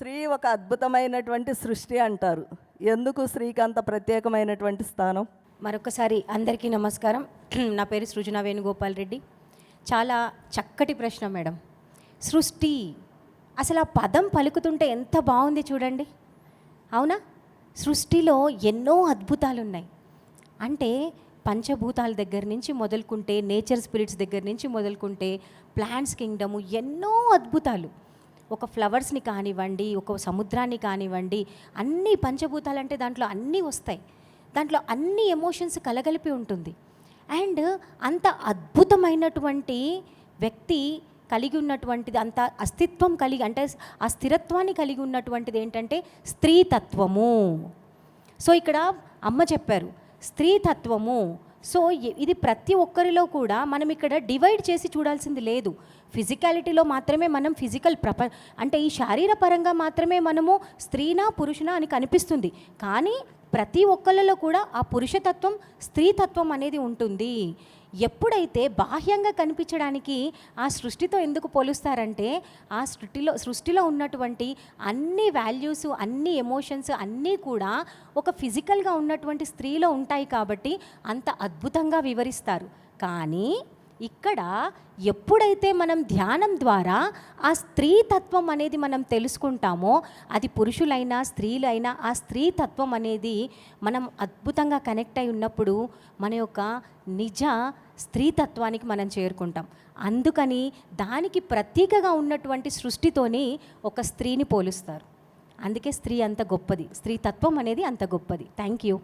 స్త్రీ ఒక అద్భుతమైనటువంటి సృష్టి అంటారు. ఎందుకు స్త్రీకి అంత ప్రత్యేకమైనటువంటి స్థానం? మరొకసారి అందరికీ నమస్కారం. నా పేరు సృజన వేణుగోపాల్ రెడ్డి. చాలా చక్కటి ప్రశ్న మేడం. సృష్టి అసలు ఆ పదం పలుకుతుంటే ఎంత బాగుంది చూడండి. అవునా? సృష్టిలో ఎన్నో అద్భుతాలు ఉన్నాయి అంటే పంచభూతాల దగ్గర నుంచి మొదలుకుంటే నేచర్ స్పిరిట్స్ దగ్గర నుంచి మొదలుకుంటే ప్లాంట్స్ కింగ్డము ఎన్నో అద్భుతాలు. ఒక ఫ్లవర్స్ని కానివ్వండి ఒక సముద్రాన్ని కానివ్వండి అన్ని పంచభూతాలు అంటే దాంట్లో అన్నీ వస్తాయి. దాంట్లో అన్ని ఎమోషన్స్ కలగలిపి ఉంటుంది. అండ్ అంత అద్భుతమైనటువంటి వ్యక్తి కలిగి ఉన్నటువంటిది అంత అస్తిత్వం కలిగి అంటే ఆ స్థిరత్వాన్ని కలిగి ఉన్నటువంటిది ఏంటంటే స్త్రీతత్వము. సో ఇక్కడ అమ్మ చెప్పారు స్త్రీతత్వము సో ఇది ప్రతి ఒక్కరిలో కూడా మనం ఇక్కడ డివైడ్ చేసి చూడాల్సింది లేదు. ఫిజికాలిటీలో మాత్రమే మనం ఫిజికల్ ప్రప అంటే ఈ శారీరపరంగా మాత్రమే మనము స్త్రీనా పురుషునా అని కనిపిస్తుంది. కానీ ప్రతి ఒక్కళ్ళలో కూడా ఆ పురుషతత్వం స్త్రీతత్వం అనేది ఉంటుంది. ఎప్పుడైతే బాహ్యంగా కనిపించడానికి ఆ సృష్టితో ఎందుకు పోలుస్తారంటే ఆ సృష్టిలో సృష్టిలో ఉన్నటువంటి అన్ని వాల్యూస్ అన్ని ఎమోషన్స్ అన్నీ కూడా ఒక ఫిజికల్గా ఉన్నటువంటి స్త్రీలో ఉంటాయి కాబట్టి అంత అద్భుతంగా వివరిస్తారు. కానీ ఇక్కడ ఎప్పుడైతే మనం ధ్యానం ద్వారా ఆ స్త్రీతత్వం అనేది మనం తెలుసుకుంటామో అది పురుషులైనా స్త్రీలైనా ఆ స్త్రీతత్వం అనేది మనం అద్భుతంగా కనెక్ట్ అయి ఉన్నప్పుడు మన యొక్క నిజ స్త్రీతత్వానికి మనం చేరుకుంటాం. అందుకని దానికి ప్రత్యేకగా ఉన్నటువంటి సృష్టితోని ఒక స్త్రీని పోలుస్తారు. అందుకే స్త్రీ అంత గొప్పది. స్త్రీతత్వం అనేది అంత గొప్పది. Thank you.